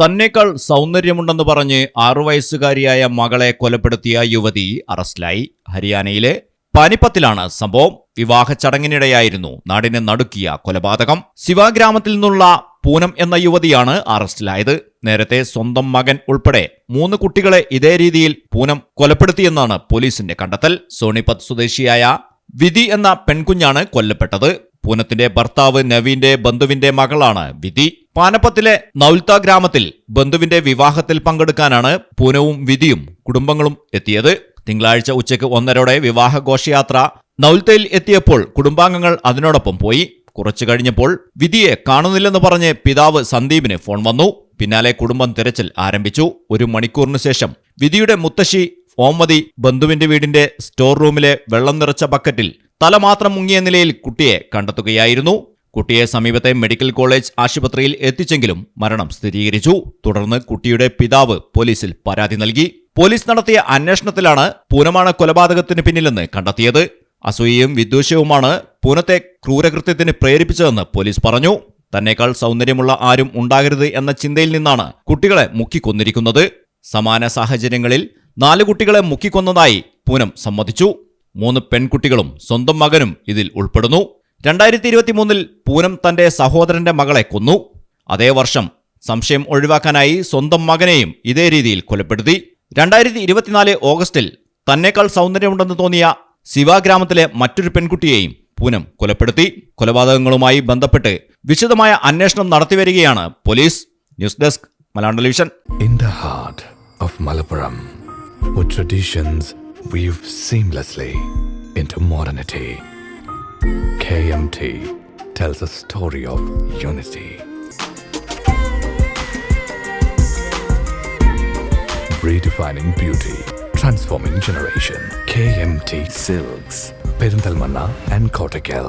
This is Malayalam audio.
തന്നേക്കാൾ സൗന്ദര്യമുണ്ടെന്ന് പറഞ്ഞ് ആറു വയസ്സുകാരിയായ മകളെ കൊലപ്പെടുത്തിയ യുവതി അറസ്റ്റിലായി. ഹരിയാനയിലെ പാനിപ്പത്തിലാണ് സംഭവം. വിവാഹ ചടങ്ങിനിടെയായിരുന്നു നാടിനെ നടുക്കിയ കൊലപാതകം. ശിവഗ്രാമത്തിൽ നിന്നുള്ള പൂനം എന്ന യുവതിയാണ് അറസ്റ്റിലായത്. നേരത്തെ സ്വന്തം മകൻ ഉൾപ്പെടെ മൂന്ന് കുട്ടികളെ ഇതേ രീതിയിൽ പൂനം കൊലപ്പെടുത്തിയെന്നാണ് പോലീസിന്റെ കണ്ടെത്തൽ. സോണിപത് സ്വദേശിയായ വിധി എന്ന പെൺകുഞ്ഞാണ് കൊല്ലപ്പെട്ടത്. പൂനത്തിന്റെ ഭർത്താവ് നവീന്റെ ബന്ധുവിന്റെ മകളാണ് വിധി. പാനപ്പത്തിലെ നൌൽത്ത ഗ്രാമത്തിൽ ബന്ധുവിന്റെ വിവാഹത്തിൽ പങ്കെടുക്കാനാണ് പൂനവും വിധിയും കുടുംബങ്ങളും എത്തിയത്. തിങ്കളാഴ്ച ഉച്ചയ്ക്ക് ഒന്നരോടെ വിവാഹ ഘോഷയാത്ര നൌൽത്തയിൽ എത്തിയപ്പോൾ കുടുംബാംഗങ്ങൾ അതിനോടൊപ്പം പോയി. കുറച്ചു കഴിഞ്ഞപ്പോൾ വിധിയെ കാണുന്നില്ലെന്ന് പറഞ്ഞ് പിതാവ് സന്ദീപിന് ഫോൺ വന്നു. പിന്നാലെ കുടുംബം തിരച്ചിൽ ആരംഭിച്ചു. ഒരു മണിക്കൂറിനു ശേഷം വിധിയുടെ മുത്തശ്ശി ഓമതി ബന്ധുവിന്റെ വീടിന്റെ സ്റ്റോർ റൂമിലെ വെള്ളം നിറച്ച ബക്കറ്റിൽ തല മാത്രം മുങ്ങിയ നിലയിൽ കുട്ടിയെ കണ്ടെത്തുകയായിരുന്നു. കുട്ടിയെ സമീപത്തെ മെഡിക്കൽ കോളേജ് ആശുപത്രിയിൽ എത്തിച്ചെങ്കിലും മരണം സ്ഥിരീകരിച്ചു. തുടർന്ന് കുട്ടിയുടെ പിതാവ് പോലീസിൽ പരാതി നൽകി. പോലീസ് നടത്തിയ അന്വേഷണത്തിലാണ് പൂനമാണ് കൊലപാതകത്തിന് പിന്നിലെന്ന് കണ്ടെത്തിയത്. അസൂയയും വിദ്വേഷവുമാണ് പൂനത്തെ ക്രൂരകൃത്യത്തിന് പ്രേരിപ്പിച്ചതെന്ന് പോലീസ് പറഞ്ഞു. തന്നെക്കാൾ സൗന്ദര്യമുള്ള ആരും ഉണ്ടാകരുത് എന്ന ചിന്തയിൽ നിന്നാണ് കുട്ടികളെ മുക്കിക്കൊന്നിരിക്കുന്നത്. സമാന സാഹചര്യങ്ങളിൽ നാല് കുട്ടികളെ മുക്കിക്കൊന്നതായി പൂനം സമ്മതിച്ചു. മൂന്ന് പെൺകുട്ടികളും സ്വന്തം മകനും ഇതിൽ ഉൾപ്പെടുന്നു. രണ്ടായിരത്തി ഇരുപത്തിമൂന്നിൽ പൂനം തന്റെ സഹോദരന്റെ മകളെ കൊന്നു. അതേ വർഷം സംശയം ഒഴിവാക്കാനായി സ്വന്തം മകനെയും ഇതേ രീതിയിൽ കൊലപ്പെടുത്തി. രണ്ടായിരത്തി ഇരുപത്തിനാല് ഓഗസ്റ്റിൽ തന്നേക്കാൾ സൗന്ദര്യമുണ്ടെന്ന് തോന്നിയ ശിവ ഗ്രാമത്തിലെ മറ്റൊരു പെൺകുട്ടിയെയും പൂനം കൊലപ്പെടുത്തി. കൊലപാതകങ്ങളുമായി ബന്ധപ്പെട്ട് വിശദമായ അന്വേഷണം നടത്തിവരികയാണ് police. News desk Malayalam television. In the heart of Malappuram traditions weave seamlessly into modernity, KMT tells a story of unity. Redefining beauty, transforming generation. KMT Silks, Perindalmanna and Kottakkal.